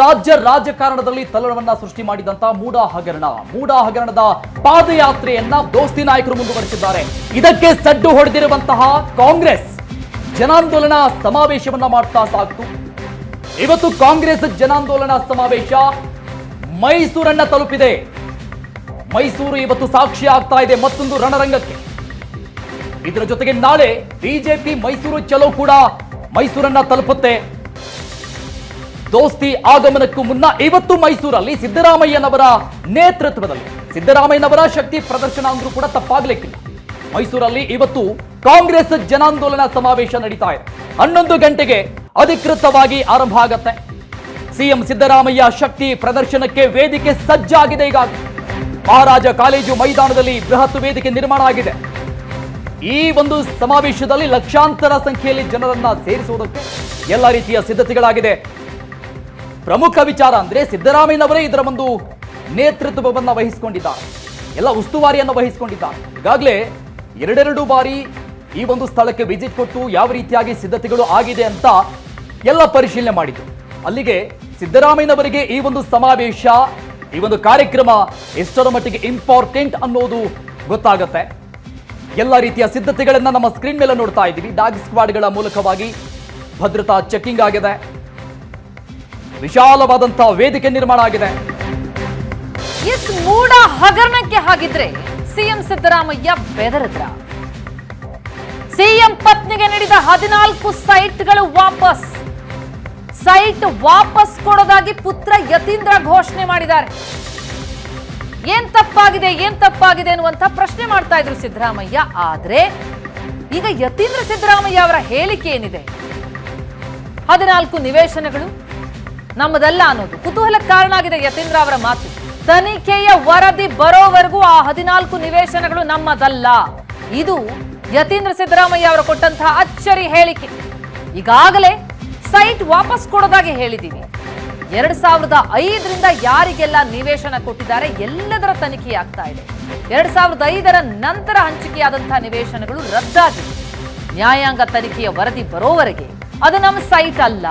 ರಾಜ್ಯ ರಾಜಕಾರಣದಲ್ಲಿ ತಲ್ಲಣವನ್ನ ಸೃಷ್ಟಿ ಮಾಡಿದಂತ ಮೂಡಾ ಹಗರಣ. ಮೂಡಾ ಹಗರಣದ ಪಾದಯಾತ್ರೆಯನ್ನ ದೋಸ್ತಿ ನಾಯಕರು ಮುಂದುವರೆಸಿದ್ದಾರೆ. ಇದಕ್ಕೆ ಸಡ್ಡು ಹೊಡೆದಿರುವಂತಹ ಕಾಂಗ್ರೆಸ್ ಜನಾಂದೋಲನ ಸಮಾವೇಶವನ್ನ ಮಾಡ್ತಾ ಸಾಕ್ತು. ಇವತ್ತು ಕಾಂಗ್ರೆಸ್ ಜನಾಂದೋಲನ ಸಮಾವೇಶ ಮೈಸೂರನ್ನ ತಲುಪಿದೆ. ಮೈಸೂರು ಇವತ್ತು ಸಾಕ್ಷಿ ಆಗ್ತಾ ಇದೆ ಮತ್ತೊಂದು ರಣರಂಗಕ್ಕೆ. ಇದರ ಜೊತೆಗೆ ನಾಳೆ ಬಿಜೆಪಿ ಮೈಸೂರು ಚಲೋ ಕೂಡ ಮೈಸೂರನ್ನ ತಲುಪುತ್ತೆ. ದೋಸ್ತಿ ಆಗಮನಕ್ಕೂ ಮುನ್ನ ಇವತ್ತು ಮೈಸೂರಲ್ಲಿ ಸಿದ್ದರಾಮಯ್ಯನವರ ನೇತೃತ್ವದಲ್ಲಿ, ಸಿದ್ದರಾಮಯ್ಯನವರ ಶಕ್ತಿ ಪ್ರದರ್ಶನ ಅಂದ್ರೂ ಕೂಡ ತಪ್ಪಾಗ್ಲಿಕ್ಕಿಲ್ಲ. ಮೈಸೂರಲ್ಲಿ ಇವತ್ತು ಕಾಂಗ್ರೆಸ್ ಜನಾಂದೋಲನ ಸಮಾವೇಶ ನಡೀತಾ ಇದೆ. ಹನ್ನೊಂದು ಗಂಟೆಗೆ ಅಧಿಕೃತವಾಗಿ ಆರಂಭ ಆಗತ್ತೆ. ಸಿಎಂ ಸಿದ್ದರಾಮಯ್ಯ ಶಕ್ತಿ ಪ್ರದರ್ಶನಕ್ಕೆ ವೇದಿಕೆ ಸಜ್ಜಾಗಿದೆ ಈಗಾಗಲೇ ಮಹಾರಾಜ ಕಾಲೇಜು ಮೈದಾನದಲ್ಲಿ ಬೃಹತ್ ವೇದಿಕೆ ನಿರ್ಮಾಣ ಆಗಿದೆ. ಈ ಒಂದು ಸಮಾವೇಶದಲ್ಲಿ ಲಕ್ಷಾಂತರ ಸಂಖ್ಯೆಯಲ್ಲಿ ಜನರನ್ನ ಸೇರಿಸುವುದಕ್ಕೆ ಎಲ್ಲ ರೀತಿಯ ಸಿದ್ಧತೆಗಳಾಗಿದೆ. ಪ್ರಮುಖ ವಿಚಾರ ಅಂದ್ರೆ ಸಿದ್ದರಾಮಯ್ಯನವರೇ ಇದರ ಒಂದು ನೇತೃತ್ವವನ್ನು ವಹಿಸಿಕೊಂಡಿದ್ದಾರೆ. ಎಲ್ಲ ಉಸ್ತುವಾರಿಯನ್ನು ವಹಿಸಿಕೊಂಡಿದ್ದಾರೆ. ಈಗಾಗಲೇ ಎರಡೆರಡು ಬಾರಿ ಈ ಒಂದು ಸ್ಥಳಕ್ಕೆ ವಿಸಿಟ್ ಕೊಟ್ಟು ಯಾವ ರೀತಿಯಾಗಿ ಸಿದ್ಧತೆಗಳು ಆಗಿದೆ ಅಂತ ಎಲ್ಲ ಪರಿಶೀಲನೆ ಮಾಡಿದ್ರು. ಅಲ್ಲಿಗೆ ಸಿದ್ದರಾಮಯ್ಯನವರಿಗೆ ಈ ಒಂದು ಸಮಾವೇಶ, ಈ ಒಂದು ಕಾರ್ಯಕ್ರಮ ಎಷ್ಟರ ಮಟ್ಟಿಗೆ ಇಂಪಾರ್ಟೆಂಟ್ ಅನ್ನೋದು ಗೊತ್ತಾಗತ್ತೆ. ಎಲ್ಲ ರೀತಿಯ ಸಿದ್ಧತೆಗಳನ್ನು ನಮ್ಮ ಸ್ಕ್ರೀನ್ ಮೇಲೆ ನೋಡ್ತಾ ಇದ್ದೀವಿ. ಡಾಗ್ ಸ್ಕ್ವಾಡ್ಗಳ ಮೂಲಕವಾಗಿ ಭದ್ರತಾ ಚೆಕಿಂಗ್ ಆಗಿದೆ. ವಿಶಾಲವಾದಂತಹ ವೇದಿಕೆ ನಿರ್ಮಾಣ ಆಗಿದೆ. ಎಸ್ ಮೂಡ ಹಗರಣಕ್ಕೆ ಹಾಗಿದ್ರೆ ಸಿಎಂ ಸಿದ್ದರಾಮಯ್ಯ ಬೆದರಿದ್ರ. ಸಿಎಂ ಪತ್ನಿಗೆ ನೀಡಿದ ಹದಿನಾಲ್ಕು ಸೈಟ್ಗಳು ವಾಪಸ್. ಸೈಟ್ ವಾಪಸ್ ಕೊಡೋದಾಗಿ ಪುತ್ರ ಯತೀಂದ್ರ ಘೋಷಣೆ ಮಾಡಿದ್ದಾರೆ. ಏನ್ ತಪ್ಪಾಗಿದೆ ಏನ್ ತಪ್ಪಾಗಿದೆ ಅನ್ನುವಂತ ಪ್ರಶ್ನೆ ಮಾಡ್ತಾ ಇದ್ರು ಸಿದ್ದರಾಮಯ್ಯ. ಆದ್ರೆ ಈಗ ಯತೀಂದ್ರ ಸಿದ್ದರಾಮಯ್ಯ ಅವರ ಹೇಳಿಕೆ ಏನಿದೆ? ಹದಿನಾಲ್ಕು ನಿವೇಶನಗಳು ನಮ್ಮದಲ್ಲ ಅನ್ನೋದು. ಕುತೂಹಲಕ್ಕೆ ಕಾರಣ ಆಗಿದೆ ಯತೀಂದ್ರ ಅವರ ಮಾತು. ತನಿಖೆಯ ವರದಿ ಬರೋವರೆಗೂ ಆ ಹದಿನಾಲ್ಕು ನಿವೇಶನಗಳು ನಮ್ಮದಲ್ಲ. ಇದು ಯತೀಂದ್ರ ಸಿದ್ದರಾಮಯ್ಯ ಅವರು ಕೊಟ್ಟಂತಹ ಅಚ್ಚರಿ ಹೇಳಿಕೆ. ಈಗಾಗಲೇ ಸೈಟ್ ವಾಪಸ್ ಕೊಡೋದಾಗಿ ಹೇಳಿದ್ದೀನಿ. ಎರಡ್ ಸಾವಿರದ ಐದರಿಂದ ಯಾರಿಗೆಲ್ಲ ನಿವೇಶನ ಕೊಟ್ಟಿದ್ದಾರೆ ಎಲ್ಲದರ ತನಿಖೆ ಆಗ್ತಾ ಇದೆ. ಎರಡ್ ಸಾವಿರದ ಐದರ ನಂತರ ಹಂಚಿಕೆಯಾದಂತಹ ನಿವೇಶನಗಳು ರದ್ದಾಗಿವೆ ನ್ಯಾಯಾಂಗ ತನಿಖೆಯ ವರದಿ ಬರೋವರೆಗೆ ಅದು ನಮ್ಮ ಸೈಟ್ ಅಲ್ಲ.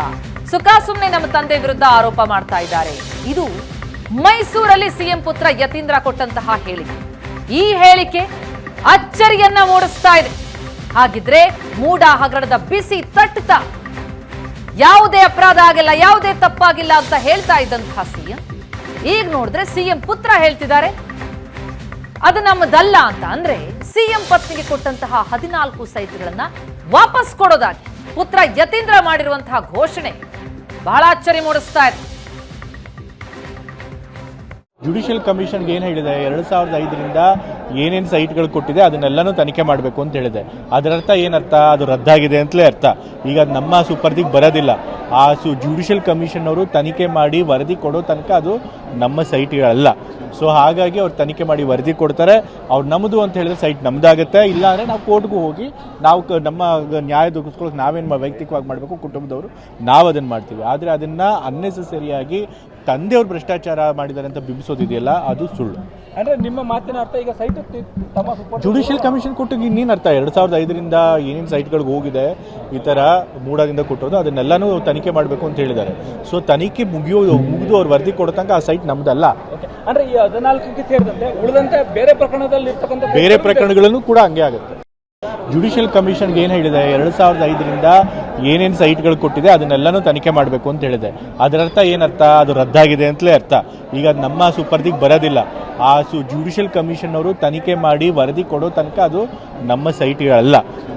ಸುಖ ಸುಮ್ಮನೆ ನಮ್ಮ ತಂದೆ ವಿರುದ್ಧ ಆರೋಪ ಮಾಡ್ತಾ ಇದ್ದಾರೆ. ಇದು ಮೈಸೂರಲ್ಲಿ ಸಿಎಂ ಪುತ್ರ ಯತೀಂದ್ರ ಕೊಟ್ಟಂತಹ ಹೇಳಿಕೆ. ಈ ಹೇಳಿಕೆ ಅಚ್ಚರಿಯನ್ನ ಮೂಡಿಸ್ತಾ ಇದೆ. ಹಾಗಿದ್ರೆ ಮೂಡ ಹಗರಣದ ಬಿಸಿ ತಟ್ಟುತ್ತಾ ಯಾವುದೇ ಅಪರಾಧ ಆಗಿಲ್ಲ, ಯಾವುದೇ ತಪ್ಪಾಗಿಲ್ಲ ಅಂತ ಹೇಳ್ತಾ ಇದ್ದಂತಹ ಸಿಎಂ, ಈಗ ನೋಡಿದ್ರೆ ಸಿಎಂ ಪುತ್ರ ಹೇಳ್ತಿದ್ದಾರೆ. ಅದು ನಮ್ಮದಲ್ಲ ಅಂತ ಅಂದ್ರೆ ಸಿಎಂ ಪತ್ನಿಗೆ ಕೊಟ್ಟಂತಹ ಹದಿನಾಲ್ಕು ಸೈಟ್ಗಳನ್ನ ವಾಪಸ್ ಕೊಡೋದಾಗಿ ಪುತ್ರ ಯತೀಂದ್ರ ಮಾಡಿರುವಂತಹ ಘೋಷಣೆ ಬಹಳ ಅಚ್ಚರಿ ಮೂಡಿಸ್ತಾ ಇದೆ ಜುಡಿಷಿಯಲ್ ಕಮಿಷನ್ಗೆ ಏನು ಹೇಳಿದೆ? ಎರಡು ಸಾವಿರದ ಐದರಿಂದ ಏನೇನು ಸೈಟ್ಗಳು ಕೊಟ್ಟಿದೆ, ಅದನ್ನೆಲ್ಲನೂ ತನಿಖೆ ಮಾಡಬೇಕು ಅಂತ ಹೇಳಿದೆ. ಅದರರ್ಥ ಏನರ್ಥ? ಅದು ರದ್ದಾಗಿದೆ ಅಂತಲೇ ಅರ್ಥ. ಈಗ ನಮ್ಮ ಸುಪರ್ದಿಗೆ ಬರೋದಿಲ್ಲ. ಆ ಸು ಜುಡಿಷಿಯಲ್ ಕಮಿಷನ್ ಅವರು ತನಿಖೆ ಮಾಡಿ ವರದಿ ಕೊಡೋ ತನಕ ಅದು ನಮ್ಮ ಸೈಟ್ಗಳಲ್ಲ. ಸೊ ಹಾಗಾಗಿ ಅವ್ರು ತನಿಖೆ ಮಾಡಿ ವರದಿ ಕೊಡ್ತಾರೆ. ಅವ್ರು ನಮ್ಮದು ಅಂತ ಹೇಳಿದ್ರೆ ಸೈಟ್ ನಮ್ಮದಾಗುತ್ತೆ ಇಲ್ಲ ಅಂದರೆ ನಾವು ಕೋರ್ಟ್ಗೂ ಹೋಗಿ ನಾವು ನಮ್ಮ ನ್ಯಾಯ ದೊರಕಿಸ್ಕೊಳ್ಳೋಕೆ ನಾವೇನು ವೈಯಕ್ತಿಕವಾಗಿ ಮಾಡಬೇಕು ಕುಟುಂಬದವರು ನಾವು ಅದನ್ನು ಮಾಡ್ತೀವಿ. ಆದರೆ ಅದನ್ನು ಅನ್ನೆಸೆಸರಿಯಾಗಿ ತಂದೆಯವ್ರು ಭ್ರಷ್ಟಾಚಾರ ಮಾಡಿದ್ದಾರೆ ಅಂತ ಬಿಂಬಿಸೋದಿದೆಯಲ್ಲ ಅದು ಸುಳ್ಳು. ಅಂದ್ರೆ ನಿಮ್ಮ ಮಾತಿನ ಅರ್ಥ ಈಗ ಸೈಟ್ ತಮ್ಮ ಜುಡಿಷಿಯಲ್ ಕಮಿಷನ್ ಕೊಟ್ಟು ಇನ್ನೇನು ಅರ್ಥ? ಎರಡು ಸಾವಿರದ ಐದರಿಂದ ಏನೇನು ಸೈಟ್ಗಳಿಗೆ ಹೋಗಿದೆ ಈ ಥರ ಮೂಡದಿಂದ ಕೊಟ್ಟೋದು ಅದನ್ನೆಲ್ಲನೂ ತನಿಖೆ ಮಾಡಬೇಕು ಅಂತ ಹೇಳಿದ್ದಾರೆ. ಸೊ ತನಿಖೆ ಮುಗಿಯೋದು ಮುಗಿದು ಅವ್ರು ವರದಿ ಕೊಡೋ ತನಕ ಆ ಸೈಟ್ ನಮ್ದಲ್ಲ. ಓಕೆ ಅಂದ್ರೆ ಈ ಹದಿನಾಲ್ಕಕ್ಕೆ ಸೇರಿದಂತೆ ಉಳಿದಂತೆ ಬೇರೆ ಪ್ರಕರಣದಲ್ಲಿ ಇರ್ತಕ್ಕಂಥ ಬೇರೆ ಪ್ರಕರಣಗಳಲ್ಲೂ ಕೂಡ ಹಂಗೆ ಆಗುತ್ತೆ. ಜುಡಿಷಿಯಲ್ ಕಮಿಷನ್ಗೆ ಏನು ಹೇಳಿದೆ? ಎರಡು ಸಾವಿರದ ಐದರಿಂದ ಏನೇನು ಸೈಟ್ಗಳು ಕೊಟ್ಟಿದೆ ಅದನ್ನೆಲ್ಲನೂ ತನಿಖೆ ಮಾಡಬೇಕು ಅಂತ ಹೇಳಿದೆ. ಅದರರ್ಥ ಏನರ್ಥ? ಅದು ರದ್ದಾಗಿದೆ ಅಂತಲೇ ಅರ್ಥ. ಈಗ ಅದು ನಮ್ಮ ಸುಪರ್ದಿಗೆ ಬರೋದಿಲ್ಲ. ಆ ಸು ಜುಡಿಷಿಯಲ್ ಕಮಿಷನ್ ಅವರು ತನಿಖೆ ಮಾಡಿ ವರದಿ ಕೊಡೋ ತನಕ ಅದು ನಮ್ಮ ಸೈಟ್ಗಳಲ್ಲ.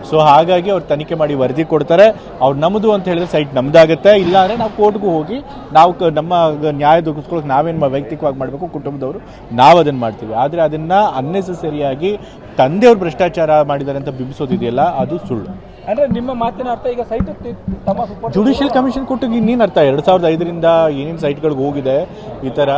ಸೊ ಹಾಗಾಗಿ ಅವ್ರು ತನಿಖೆ ಮಾಡಿ ವರದಿ ಕೊಡ್ತಾರೆ. ಅವ್ರು ನಮ್ಮದು ಅಂತ ಹೇಳಿದ್ರೆ ಸೈಟ್ ನಮ್ದಾಗುತ್ತೆ. ಇಲ್ಲ ಅಂದರೆ ನಾವು ಕೋರ್ಟ್ಗೂ ಹೋಗಿ ನಾವು ನಮ್ಮ ನ್ಯಾಯ ದೊರಕಿಸ್ಕೊಳ್ಳೋಕೆ ನಾವೇನು ವೈಯಕ್ತಿಕವಾಗಿ ಮಾಡಬೇಕು ಕುಟುಂಬದವರು ನಾವು ಅದನ್ನು ಮಾಡ್ತೀವಿ. ಆದರೆ ಅದನ್ನು ಅನ್ನೆಸೆಸರಿಯಾಗಿ ತಂದೆಯವರು ಭ್ರಷ್ಟಾಚಾರ ಮಾಡಿದ್ದಾರೆ ಅಂತ ಬಿಂಬಿಸೋದಿದೆಯಲ್ಲ, ಅದು ಸುಳ್ಳು. ಅಂದ್ರೆ ನಿಮ್ಮ ಮಾತಿನ ಅರ್ಥ ಈಗ ಸೈಟ್ ತಮ್ಮ ಜುಡಿಷಿಯಲ್ ಕಮಿಷನ್ ಕೊಟ್ಟು ಇನ್ನೇನು ಅರ್ಥ? ಎರಡ್ ಸಾವಿರದ ಐದರಿಂದ ಏನೇನು ಸೈಟ್ಗಳಿಗೆ ಹೋಗಿದೆ ಈ ತರ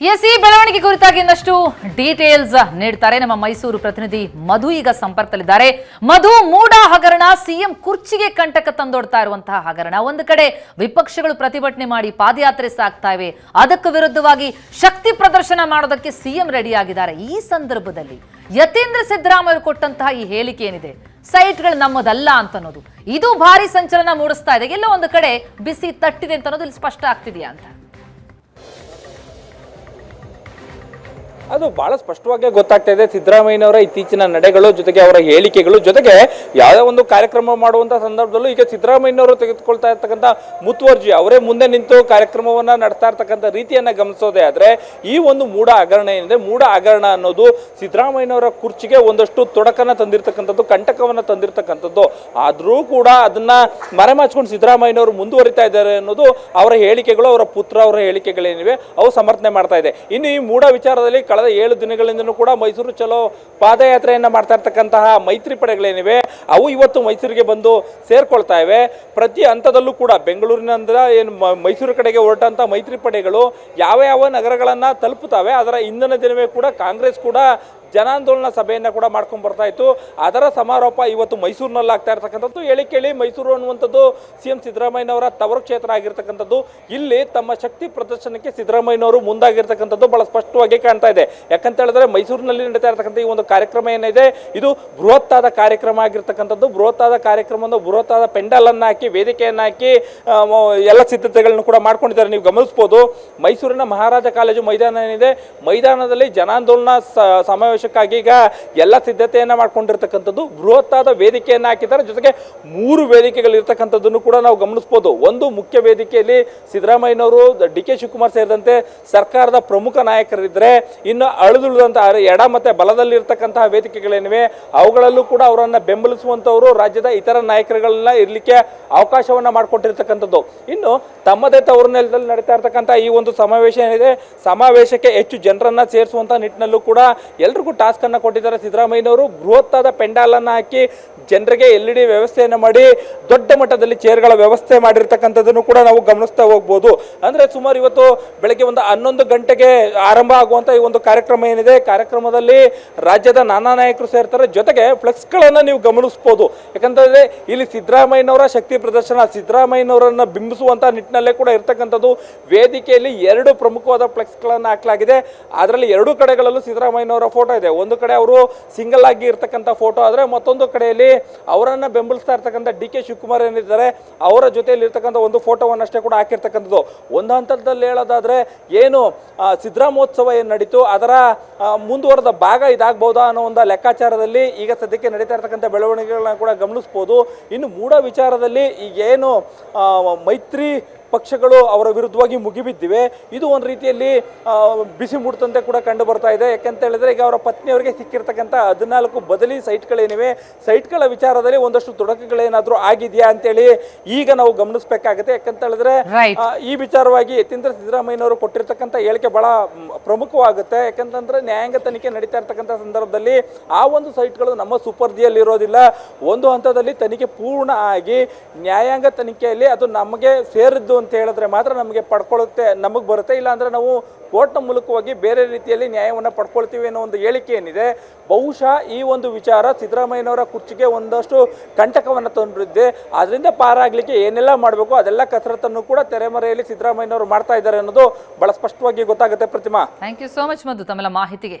ಎಸ್ ಈ ಬೆಳವಣಿಗೆ ಕುರಿತಾಗಿ ಇನ್ನಷ್ಟು ಡೀಟೇಲ್ಸ್ ನೀಡ್ತಾರೆ ನಮ್ಮ ಮೈಸೂರು ಪ್ರತಿನಿಧಿ ಮಧು ಈಗ ಸಂಪರ್ಕದಲ್ಲಿದ್ದಾರೆ. ಮಧು ಮೂಡ ಹಗರಣ ಸಿಎಂ ಕುರ್ಚಿಗೆ ಕಂಟಕ ತಂದೊಡ್ತಾ ಇರುವಂತಹ ಹಗರಣ. ಒಂದು ಕಡೆ ವಿಪಕ್ಷಗಳು ಪ್ರತಿಭಟನೆ ಮಾಡಿ ಪಾದಯಾತ್ರೆ ಸಾಕ್ತಾ ಇವೆ. ಅದಕ್ಕೆ ವಿರುದ್ಧವಾಗಿ ಶಕ್ತಿ ಪ್ರದರ್ಶನ ಮಾಡೋದಕ್ಕೆ ಸಿಎಂ ರೆಡಿ ಆಗಿದ್ದಾರೆ. ಈ ಸಂದರ್ಭದಲ್ಲಿ ಯತೀಂದ್ರ ಸಿದ್ದರಾಮಯ್ಯ ಕೊಟ್ಟಂತಹ ಈ ಹೇಳಿಕೆ ಏನಿದೆ? ಸೈಟ್ಗಳು ನಮ್ಮದಲ್ಲ ಅಂತ ಅನ್ನೋದು ಇದು ಭಾರಿ ಸಂಚಲನ ಮೂಡಿಸ್ತಾ ಇದೆ. ಎಲ್ಲೋ ಒಂದು ಕಡೆ ಬಿಸಿ ತಟ್ಟಿದೆ ಅಂತ ಅನ್ನೋದು ಇಲ್ಲಿ ಸ್ಪಷ್ಟ ಆಗ್ತಿದೆಯಾ ಅಂತ. ಅದು ಬಹಳ ಸ್ಪಷ್ಟವಾಗಿ ಗೊತ್ತಾಗ್ತಾ ಇದೆ. ಸಿದ್ದರಾಮಯ್ಯನವರ ಇತ್ತೀಚಿನ ನಡೆಗಳು ಜೊತೆಗೆ ಅವರ ಹೇಳಿಕೆಗಳು ಜೊತೆಗೆ ಯಾವುದೇ ಒಂದು ಕಾರ್ಯಕ್ರಮ ಮಾಡುವಂತ ಸಂದರ್ಭದಲ್ಲೂ ಈಗ ಸಿದ್ದರಾಮಯ್ಯನವರು ತೆಗೆದುಕೊಳ್ತಾ ಇರ್ತಕ್ಕಂಥ ಮುತುವರ್ಜಿ, ಅವರೇ ಮುಂದೆ ನಿಂತು ಕಾರ್ಯಕ್ರಮವನ್ನ ನಡೆಸ್ತಾ ಇರ್ತಕ್ಕಂಥ ರೀತಿಯನ್ನ ಗಮನಿಸೋದೇ ಆದ್ರೆ ಈ ಒಂದು ಮೂಢ ಹಗರಣ ಏನಿದೆ, ಮೂಢ ಹಗರಣ ಅನ್ನೋದು ಸಿದ್ದರಾಮಯ್ಯನವರ ಕುರ್ಚಿಗೆ ಒಂದಷ್ಟು ತೊಡಕನ್ನ ತಂದಿರತಕ್ಕಂಥದ್ದು, ಕಂಟಕವನ್ನ ತಂದಿರತಕ್ಕಂಥದ್ದು. ಆದರೂ ಕೂಡ ಅದನ್ನ ಮರೆಮಾಚ್ಕೊಂಡು ಸಿದ್ದರಾಮಯ್ಯನವರು ಮುಂದುವರಿತಾ ಇದ್ದಾರೆ ಅನ್ನೋದು ಅವರ ಹೇಳಿಕೆಗಳು, ಅವರ ಪುತ್ರ ಅವರ ಹೇಳಿಕೆಗಳೇನಿವೆ, ಅವು ಸಮರ್ಥನೆ ಮಾಡ್ತಾ ಇದೆ. ಇನ್ನು ಈ ಮೂಢ ವಿಚಾರದಲ್ಲಿ ಕಳೆದ ಏಳು ದಿನಗಳಿಂದಲೂ ಕೂಡ ಮೈಸೂರು ಚಲೋ ಪಾದಯಾತ್ರೆಯನ್ನು ಮಾಡ್ತಾ ಇರ್ತಕ್ಕಂತಹ ಮೈತ್ರಿ ಪಡೆಗಳೇನಿವೆ, ಅವು ಇವತ್ತು ಮೈಸೂರಿಗೆ ಬಂದು ಸೇರ್ಕೊಳ್ತಾ ಇವೆ. ಪ್ರತಿ ಹಂತದಲ್ಲೂ ಕೂಡ ಬೆಂಗಳೂರಿನಿಂದ ಏನು ಮೈಸೂರು ಕಡೆಗೆ ಹೊರಟಂಥ ಮೈತ್ರಿ ಪಡೆಗಳು ಯಾವ ಯಾವ ನಗರಗಳನ್ನು ತಲುಪುತ್ತವೆ, ಅದರ ಇಂದಿನ ದಿನವೇ ಕೂಡ ಕಾಂಗ್ರೆಸ್ ಕೂಡ ಜನಾಂದೋಲನ ಸಭೆಯನ್ನು ಕೂಡ ಮಾಡ್ಕೊಂಡು ಬರ್ತಾ ಇತ್ತು. ಅದರ ಸಮಾರೋಪ ಇವತ್ತು ಮೈಸೂರಿನಲ್ಲಿ ಆಗ್ತಾ ಇರ್ತಕ್ಕಂಥದ್ದು. ಹೇಳಿ ಕೇಳಿ, ಮೈಸೂರು ಅನ್ನುವಂಥದ್ದು ಸಿ ಎಂ ಸಿದ್ದರಾಮಯ್ಯನವರ ತವರು ಕ್ಷೇತ್ರ ಆಗಿರ್ತಕ್ಕಂಥದ್ದು. ಇಲ್ಲಿ ತಮ್ಮ ಶಕ್ತಿ ಪ್ರದರ್ಶನಕ್ಕೆ ಸಿದ್ದರಾಮಯ್ಯನವರು ಮುಂದಾಗಿರ್ತಕ್ಕಂಥದ್ದು ಬಹಳ ಸ್ಪಷ್ಟವಾಗಿ ಕಾಣ್ತಾ ಇದೆ. ಯಾಕಂತ ಹೇಳಿದ್ರೆ ಮೈಸೂರಿನಲ್ಲಿ ನಡೀತಾ ಇರ್ತಕ್ಕಂಥ ಈ ಒಂದು ಕಾರ್ಯಕ್ರಮ ಏನಿದೆ, ಇದು ಬೃಹತ್ತಾದ ಕಾರ್ಯಕ್ರಮ ಆಗಿರ್ತಕ್ಕಂಥದ್ದು. ಬೃಹತ್ತಾದ ಕಾರ್ಯಕ್ರಮವನ್ನು, ಬೃಹತ್ತಾದ ಪೆಂಡಲ್ ಅನ್ನ ಹಾಕಿ, ವೇದಿಕೆಯನ್ನ ಹಾಕಿ ಎಲ್ಲ ಸಿದ್ಧತೆಗಳನ್ನು ಕೂಡ ಮಾಡ್ಕೊಂಡಿದ್ದಾರೆ. ನೀವು ಗಮನಿಸಬಹುದು ಮೈಸೂರಿನ ಮಹಾರಾಜ ಕಾಲೇಜು ಮೈದಾನ ಏನಿದೆ, ಮೈದಾನದಲ್ಲಿ ಜನಾಂದೋಲನ ಸ- ಸಮಾವೇಶಕ್ಕಾಗಿ ಈಗ ಎಲ್ಲ ಸಿದ್ಧತೆಯನ್ನ ಮಾಡ್ಕೊಂಡಿರ್ತಕ್ಕಂಥದ್ದು, ಬೃಹತ್ತಾದ ವೇದಿಕೆಯನ್ನ ಹಾಕಿದ್ದಾರೆ. ಜೊತೆಗೆ ಮೂರು ವೇದಿಕೆಗಳು ಇರ್ತಕ್ಕಂಥದ್ದನ್ನು ಕೂಡ ನಾವು ಗಮನಿಸಬಹುದು ಒಂದು ಮುಖ್ಯ ವೇದಿಕೆಯಲ್ಲಿ ಸಿದ್ದರಾಮಯ್ಯನವರು, ಡಿ ಕೆ ಶಿವಕುಮಾರ್ ಸೇರಿದಂತೆ ಸರ್ಕಾರದ ಪ್ರಮುಖ ನಾಯಕರಿದ್ದರೆ, ಇನ್ನು ಅಳಿದುಳಿದಂತಹ ಎಡ ಮತ್ತೆ ಬಲದಲ್ಲಿ ಇರ್ತಕ್ಕಂತಹ ವೇದಿಕೆಗಳೇನಿವೆ, ಅವುಗಳಲ್ಲೂ ಕೂಡ ಅವರನ್ನು ಬೆಂಬಲಿಸುವಂತವರು ರಾಜ್ಯದ ಇತರ ನಾಯಕರುಗಳನ್ನ ಇರಲಿಕ್ಕೆ ಅವಕಾಶವನ್ನ ಮಾಡಿಕೊಟ್ಟಿರ್ತಕ್ಕಂಥದ್ದು. ಇನ್ನು ತಮ್ಮದೇ ತವರು ನೆಲದಲ್ಲಿ ನಡೀತಾ ಇರ್ತಕ್ಕಂಥ ಈ ಒಂದು ಸಮಾವೇಶ ಏನಿದೆ, ಸಮಾವೇಶಕ್ಕೆ ಹೆಚ್ಚು ಜನರನ್ನು ಸೇರಿಸುವಂಥ ನಿಟ್ಟಿನಲ್ಲೂ ಕೂಡ ಎಲ್ರಿಗೂ ಟಾಸ್ಕ್ ಅನ್ನ ಕೊಟ್ಟಿದ್ದಾರೆ. ಸಿದ್ದರಾಮಯ್ಯನವರು ಬೃಹತ್ತಾದ ಪೆಂಡಾಲ್ ಅನ್ನ ಹಾಕಿ ಜನರಿಗೆ ಎಲ್ ಇ ವ್ಯವಸ್ಥೆಯನ್ನ ಮಾಡಿ ದೊಡ್ಡ ಮಟ್ಟದಲ್ಲಿ ಚೇರ್ಗಳ ವ್ಯವಸ್ಥೆ ಮಾಡಿರ್ತಕ್ಕಂಥದ್ದನ್ನು ಕೂಡ ನಾವು ಗಮನಿಸ್ತಾ ಹೋಗ್ಬೋದು. ಅಂದ್ರೆ ಸುಮಾರು ಇವತ್ತು ಬೆಳಗ್ಗೆ ಒಂದು ಹನ್ನೊಂದು ಗಂಟೆಗೆ ಆರಂಭ ಆಗುವಂತ ಈ ಒಂದು ಕಾರ್ಯಕ್ರಮ ಏನಿದೆ, ಕಾರ್ಯಕ್ರಮದಲ್ಲಿ ರಾಜ್ಯದ ನಾನಾ ನಾಯಕರು ಸೇರ್ತಾರೆ. ಜೊತೆಗೆ ಫ್ಲೆಕ್ಸ್ಗಳನ್ನ ನೀವು ಗಮನಿಸ್ಬೋದು. ಯಾಕಂತಂದ್ರೆ ಇಲ್ಲಿ ಸಿದ್ದರಾಮಯ್ಯನವರ ಶಕ್ತಿ ಪ್ರದರ್ಶನ, ಸಿದ್ದರಾಮಯ್ಯನವರನ್ನ ಬಿಂಬಿಸುವಂತ ನಿಟ್ಟಿನಲ್ಲೇ ಕೂಡ ಇರ್ತಕ್ಕಂಥದ್ದು ವೇದಿಕೆಯಲ್ಲಿ ಎರಡು ಪ್ರಮುಖವಾದ ಫ್ಲೆಕ್ಸ್ಗಳನ್ನು ಹಾಕಲಾಗಿದೆ. ಅದರಲ್ಲಿ ಎರಡು ಕಡೆಗಳಲ್ಲೂ ಸಿದ್ದರಾಮಯ್ಯನವರ ಫೋಟೋ ಇದೆ. ಒಂದು ಕಡೆ ಅವರು ಸಿಂಗಲ್ ಆಗಿ ಇರ್ತಕ್ಕಂಥ ಫೋಟೋ ಆದರೆ ಮತ್ತೊಂದು ಕಡೆಯಲ್ಲಿ ಅವರನ್ನು ಬೆಂಬಲಿಸ್ತಾ ಇರ್ತಕ್ಕಂಥ ಡಿ ಕೆ ಶಿವಕುಮಾರ್ ಏನಿದ್ದಾರೆ, ಅವರ ಜೊತೆಯಲ್ಲಿ ಇರ್ತಕ್ಕಂಥ ಒಂದು ಫೋಟೋವನ್ನಷ್ಟೇ ಕೂಡ ಹಾಕಿರ್ತಕ್ಕಂಥದ್ದು. ಒಂದು ಹಂತದಲ್ಲಿ ಹೇಳೋದಾದ್ರೆ ಏನು ಸಿದ್ದರಾಮೋತ್ಸವ ಏನು ನಡೀತು, ಅದರ ಮುಂದುವರೆದ ಭಾಗ ಇದಾಗಬಹುದಾ ಅನ್ನೋ ಒಂದು ಲೆಕ್ಕಾಚಾರದಲ್ಲಿ ಈಗ ಸದ್ಯಕ್ಕೆ ನಡೀತಾ ಇರ್ತಕ್ಕಂಥ ಬೆಳವಣಿಗೆಗಳನ್ನ ಕೂಡ ಗಮನಿಸ್ಬೋದು. ಇನ್ನು ಮೂಢ ವಿಚಾರದಲ್ಲಿ ಈಗೇನು ಏನು ಮೈತ್ರಿ ಪಕ್ಷಗಳು ಅವರ ವಿರುದ್ಧವಾಗಿ ಮುಗಿಬಿದ್ದಿವೆ. ಇದು ಒಂದು ರೀತಿಯಲ್ಲಿ ಬಿಸಿ ಮೂಡ್ತಂತೆ ಕೂಡ ಕಂಡು ಬರ್ತಾ ಇದೆ. ಯಾಕಂತ ಹೇಳಿದ್ರೆ ಈಗ ಅವರ ಪತ್ನಿಯವರಿಗೆ ಸಿಕ್ಕಿರ್ತಕ್ಕಂಥ ಹದಿನಾಲ್ಕು ಬದಲಿ ಸೈಟ್ಗಳೇನಿವೆ. ಸೈಟ್ಗಳ ವಿಚಾರದಲ್ಲಿ ಒಂದಷ್ಟು ತೊಡಕುಗಳೇನಾದರೂ ಆಗಿದೆಯಾ ಅಂತೇಳಿ ಈಗ ನಾವು ಗಮನಿಸಬೇಕಾಗುತ್ತೆ. ಯಾಕಂತ ಹೇಳಿದ್ರೆ. ಈ ವಿಚಾರವಾಗಿ ಯತೀಂದ್ರ ಸಿದ್ದರಾಮಯ್ಯನವರು ಕೊಟ್ಟಿರ್ತಕ್ಕಂಥ ಹೇಳಿಕೆ ಬಹಳ ಪ್ರಮುಖವಾಗುತ್ತೆ. ಯಾಕಂತಂದ್ರೆ ನ್ಯಾಯಾಂಗ ತನಿಖೆ ನಡೀತಾ ಇರ್ತಕ್ಕಂಥ ಸಂದರ್ಭದಲ್ಲಿ ಆ ಒಂದು ಸೈಟ್ಗಳು ನಮ್ಮ ಸುಪರ್ದಿಯಲ್ಲಿ ಇರೋದಿಲ್ಲ. ಒಂದು ಹಂತದಲ್ಲಿ ತನಿಖೆ ಪೂರ್ಣ ಆಗಿ ನ್ಯಾಯಾಂಗ ತನಿಖೆಯಲ್ಲಿ ಅದು ನಮಗೆ ಸೇರಿದ್ದು ಅಂತ ಹೇಳಿದ್ರೆ ಮಾತ್ರ ನಮಗೆ ಪಡ್ಕೊಳ್ಳುತ್ತೆ, ನಮಗೆ ಬರುತ್ತೆ. ಇಲ್ಲಾಂದರೆ ನಾವು ಕೋರ್ಟ್ನ ಮೂಲಕವಾಗಿ ಬೇರೆ ರೀತಿಯಲ್ಲಿ ನ್ಯಾಯವನ್ನು ಪಡ್ಕೊಳ್ತೀವಿ ಅನ್ನೋ ಒಂದು ಹೇಳಿಕೆ ಏನಿದೆ, ಬಹುಶಃ ಈ ಒಂದು ವಿಚಾರ ಸಿದ್ದರಾಮಯ್ಯನವರ ಕುರ್ಚಿಗೆ ಒಂದಷ್ಟು ಕಂಟಕವನ್ನು ತಂದಿದ್ದೆ ಅದರಿಂದ ಪಾರಾಗಲಿಕ್ಕೆ ಏನೆಲ್ಲ ಮಾಡಬೇಕು, ಅದೆಲ್ಲ ಕಸರತ್ತನ್ನು ಕೂಡ ತೆರೆಮರೆಯಲ್ಲಿ ಸಿದ್ದರಾಮಯ್ಯನವರು ಮಾಡ್ತಾ ಇದ್ದಾರೆ ಅನ್ನೋದು ಬಹಳ ಸ್ಪಷ್ಟವಾಗಿ ಗೊತ್ತಾಗುತ್ತೆ Pratima. Thank you so much Madhu, ತಮ್ಮೆಲ್ಲ ಮಾಹಿತಿಗೆ.